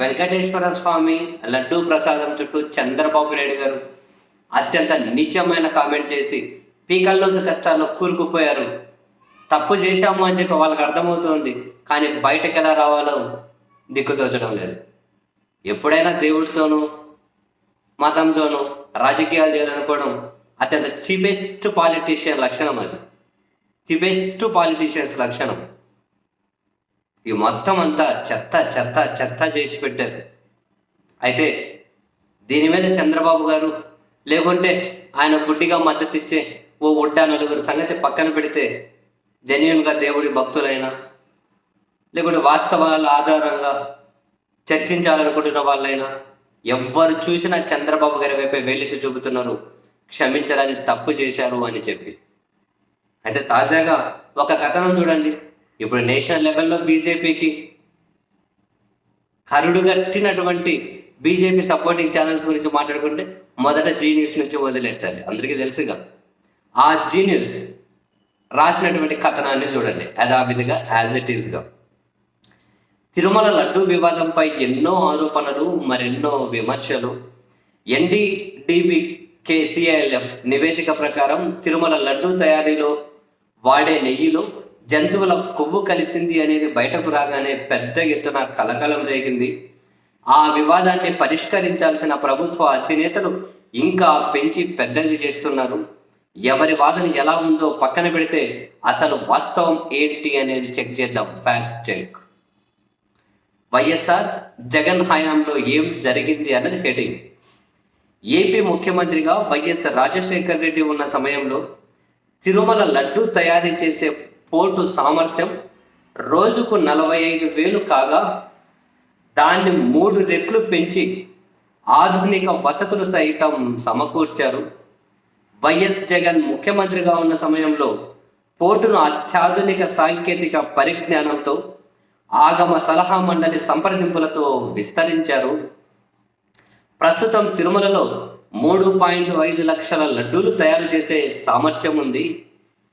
వెంకటేశ్వర స్వామి లడ్డూ ప్రసాదం చుట్టూ చంద్రబాబు నాయుడు గారు అత్యంత నీచమైన కామెంట్ చేసి పీకల్లోకి కష్టాల్లో కూరుకుపోయారు. తప్పు చేశాము అని చెప్పి వాళ్ళకి అర్థమవుతుంది. కానీ బయటకు ఎలా రావాలో దిక్కుతోచడం లేదు. ఎప్పుడైనా దేవుడితోనూ మతంతోనూ రాజకీయాలు చేయాలనుకోవడం అత్యంత చీపెస్ట్ పాలిటీషియన్ లక్షణం అది. చీపెస్ట్ పాలిటీషియన్స్ లక్షణం. ఈ మొత్తం అంతా చెత్త చెత్త చెత్త చేసి పెట్టారు. అయితే దీని మీద చంద్రబాబు గారు లేకుంటే ఆయన గుడ్డిగా మద్దతు ఇచ్చే ఓ ఉడ్డా నలుగురు సంగతి పక్కన పెడితే జెన్యున్గా దేవుడి భక్తులైనా లేకుంటే వాస్తవాల ఆధారంగా చర్చించాలనుకుంటున్న వాళ్ళైనా ఎవ్వరు చూసినా చంద్రబాబు గారి వైపే వేలెత్తి చూపుతున్నారు. క్షమించాలని తప్పు చేశారు అని చెప్పి. అయితే తాజాగా ఒక కథనం చూడండి. ఇప్పుడు నేషనల్ లెవెల్లో బీజేపీకి కరుడుగట్టినటువంటి బీజేపీ సపోర్టింగ్ ఛానల్స్ గురించి మాట్లాడుకుంటే మొదట జీ న్యూస్ నుంచి వదిలెట్టాలి అందరికీ తెలుసుగా. ఆ జీ న్యూస్ రాసినటువంటి కథనాన్ని చూడండి. యథావిధిగా యాజ్ ఇట్ ఈస్గా తిరుమల లడ్డూ వివాదంపై ఎన్నో ఆరోపణలు మరెన్నో విమర్శలు. ఎన్డీడీబీ కేసీఐఎల్ఎఫ్ నివేదిక ప్రకారం తిరుమల లడ్డూ తయారీలో వాడే నెయ్యిలో జంతువుల కొవ్వు కలిసింది అనేది బయటకు రాగానే పెద్ద ఎత్తున కలకలం రేగింది. ఆ వివాదాన్ని పరిష్కరించాల్సిన ప్రభుత్వ అధినేతలు ఇంకా పెంచి పెద్దది చేస్తున్నారు. ఎవరి వాదన ఎలా ఉందో పక్కన పెడితే అసలు వాస్తవం ఏంటి అనేది చెక్ చేద్దాం. Fact check. వైఎస్ఆర్ జగన్ హయాంలో ఏం జరిగింది అన్నది హెడింగ్. ఏపీ ముఖ్యమంత్రిగా వైఎస్ రాజశేఖర్ రెడ్డి ఉన్న సమయంలో తిరుమల లడ్డు తయారీ చేసే పోర్టు సామర్థ్యం రోజుకు నలభై ఐదు వేలు కాగా దాన్ని మూడు రెట్లు పెంచి ఆధునిక వసతులు సైతం సమకూర్చారు. వైఎస్ జగన్ ముఖ్యమంత్రిగా ఉన్న సమయంలో పోర్టును అత్యాధునిక సాంకేతిక పరిజ్ఞానంతో ఆగమ సలహా మండలి సంప్రదింపులతో విస్తరించారు. ప్రస్తుతం తిరుమలలో మూడు పాయింట్ ఐదు లక్షల లడ్డూలు తయారు చేసే సామర్థ్యం ఉంది.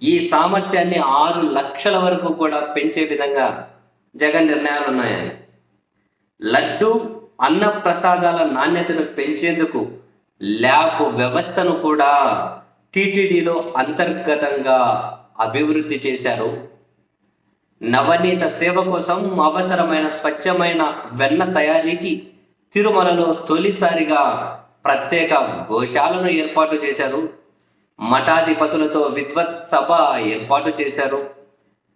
ఈ సామర్థ్యాన్ని ఆరు లక్షల వరకు కూడా పెంచే విధంగా జగన్ నిర్ణయాలు ఉన్నాయని. లడ్డు అన్న ప్రసాదాల నాణ్యతను పెంచేందుకు ల్యాబ్ వ్యవస్థను కూడా టీటీడీలో అంతర్గతంగా అభివృద్ధి చేశారు. నవనీత సేవ కోసం అవసరమైన స్వచ్ఛమైన వెన్న తయారీకి తిరుమలలో తొలిసారిగా ప్రత్యేక గోశాలను ఏర్పాటు చేశారు. మఠాధిపతులతో విద్వత్ సభ ఏర్పాటు చేశారు.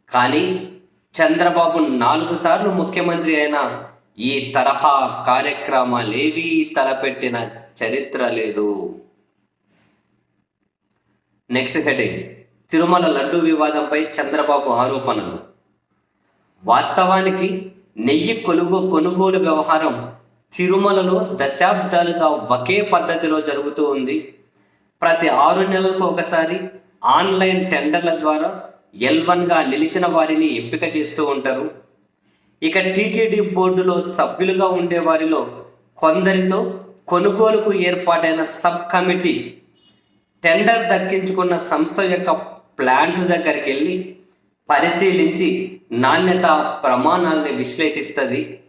కానీ చంద్రబాబు నాలుగు సార్లు ముఖ్యమంత్రి అయిన ఈ తరహా కార్యక్రమాలేవీ తలపెట్టిన చరిత్ర లేదు. నెక్స్ట్ హెడింగ్ తిరుమల లడ్డు వివాదంపై చంద్రబాబు ఆరోపణలు. వాస్తవానికి నెయ్యి కొనుగో కొనుగోలు వ్యవహారం తిరుమలలో దశాబ్దాలుగా ఒకే పద్ధతిలో జరుగుతూ ఉంది. ప్రతి ఆరు నెలలకు ఒకసారి ఆన్లైన్ టెండర్ల ద్వారా ఎల్ వన్గా నిలిచిన వారిని ఎంపిక చేస్తూ ఉంటారు. ఇక టీటీడీ బోర్డులో సభ్యులుగా ఉండే వారిలో కొందరితో కొనుగోలుకు ఏర్పాటైన సబ్ కమిటీ టెండర్ దక్కించుకున్న సంస్థ యొక్క ప్లాంట్ దగ్గరికి వెళ్ళి పరిశీలించి నాణ్యత ప్రమాణాలని విశ్లేషిస్తుంది.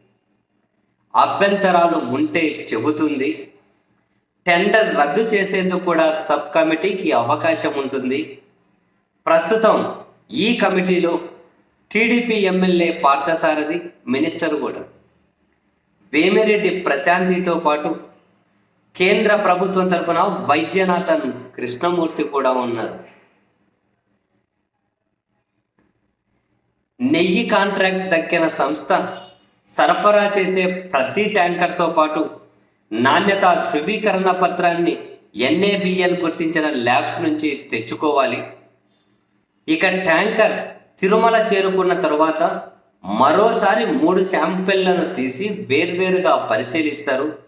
అభ్యంతరాలు ఉంటే చెబుతుంది. టెండర్ రద్దు చేసేందుకు కూడా సబ్ కమిటీకి అవకాశం ఉంటుంది. ప్రస్తుతం ఈ కమిటీలో టీడీపీ ఎమ్మెల్యే పార్థసారథి మినిస్టర్ కూడా. వేమిరెడ్డి ప్రశాంతితో పాటు కేంద్ర ప్రభుత్వం తరఫున వైద్యనాథన్ కృష్ణమూర్తి కూడా ఉన్నారు. నెయ్యి కాంట్రాక్ట్ దక్కిన సంస్థ సరఫరా చేసే ప్రతి ట్యాంకర్తో పాటు నాణ్యత ధృవీకరణ పత్రాన్ని ఎన్ఏబిఎల్ గుర్తించిన ల్యాబ్స్ నుంచి తెచ్చుకోవాలి. ఇక ట్యాంకర్ తిరుమల చేరుకున్న తరువాత మరోసారి మూడు శాంపిళ్ళను తీసి వేర్వేరుగా పరిశీలిస్తారు.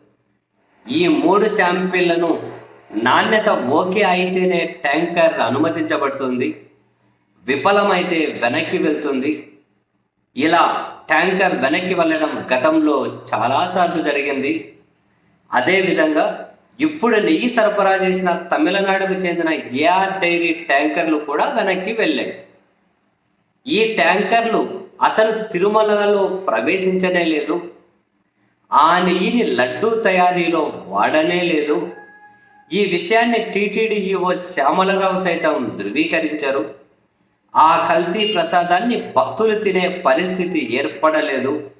ఈ మూడు శాంపిళ్ళను నాణ్యత ఓకే అయితేనే ట్యాంకర్ అనుమతించబడుతుంది. విఫలమైతే వెనక్కి వెళ్తుంది. ఇలా ట్యాంకర్ వెనక్కి వెళ్ళడం గతంలో చాలాసార్లు జరిగింది. అదేవిధంగా ఇప్పుడు నెయ్యి సరఫరా చేసిన తమిళనాడుకు చెందిన ఏఆర్ డైరీ ట్యాంకర్లు కూడా వెనక్కి వెళ్ళాయి. ఈ ట్యాంకర్లు అసలు తిరుమలలో ప్రవేశించనే లేదు. ఆ నెయ్యిని లడ్డూ తయారీలో వాడనే లేదు. ఈ విషయాన్ని టీటీడీ ఈవో శ్యామలరావు సైతం ధృవీకరించారు. ఆ కల్తీ ప్రసాదాన్ని భక్తులు తినే పరిస్థితి ఏర్పడలేదు.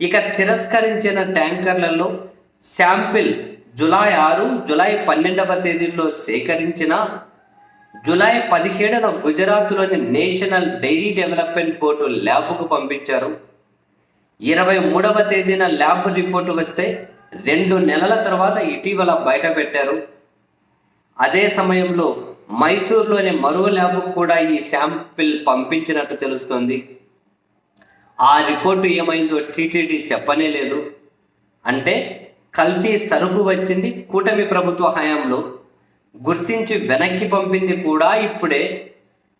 ఇక తిరస్కరించిన ట్యాంకర్లలో శాంపిల్ జులై ఆరు జులై పన్నెండవ తేదీల్లో సేకరించిన జులై పదిహేడున గుజరాత్లోని నేషనల్ డైరీ డెవలప్మెంట్ బోర్డు ల్యాబ్కు పంపించారు. ఇరవై మూడవ తేదీన ల్యాబ్ రిపోర్టు వస్తే రెండు నెలల తర్వాత ఇటీవల బయట పెట్టారు. అదే సమయంలో మైసూర్లోని మరో ల్యాబ్కు కూడా ఈ శాంపిల్ పంపించినట్టు తెలుస్తోంది. ఆ రిపోర్టు ఏమైందో టీటీడీ చెప్పనే లేదు. అంటే కల్తీ సరుకు వచ్చింది కూటమి ప్రభుత్వ హయాంలో గుర్తించి వెనక్కి పంపింది కూడా ఇప్పుడే.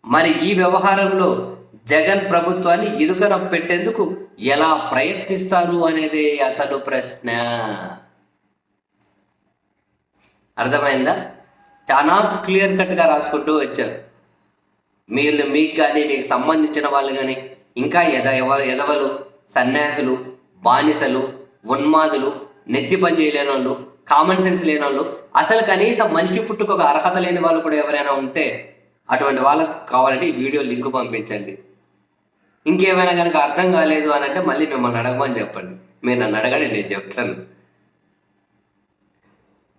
మరి ఈ వ్యవహారంలో జగన్ ప్రభుత్వాన్ని ఇరుకన పెట్టేందుకు ఎలా ప్రయత్నిస్తారు అనేది అసలు ప్రశ్న. అర్థమైందా? చాలా క్లియర్ కట్గా రాసుకుంటూ వచ్చారు. మీరు మీకు కానీ మీకు సంబంధించిన వాళ్ళు కానీ ఇంకా ఎద ఎవ- ఎదవలు సన్యాసులు బానిసలు ఉన్మాదులు నెత్తి పని చేయలేని వాళ్ళు కామన్ సెన్స్ లేని వాళ్ళు అసలు కనీసం మనిషి పుట్టుకు ఒక అర్హత లేని వాళ్ళు కూడా ఎవరైనా ఉంటే అటువంటి వాళ్ళకి కావాలంటే ఈ వీడియో లింక్ పంపించండి. ఇంకేమైనా కనుక అర్థం కాలేదు అని అంటే మళ్ళీ మిమ్మల్ని అడగమని చెప్పండి. మీరు నన్ను అడగండి నేను చెప్తాను.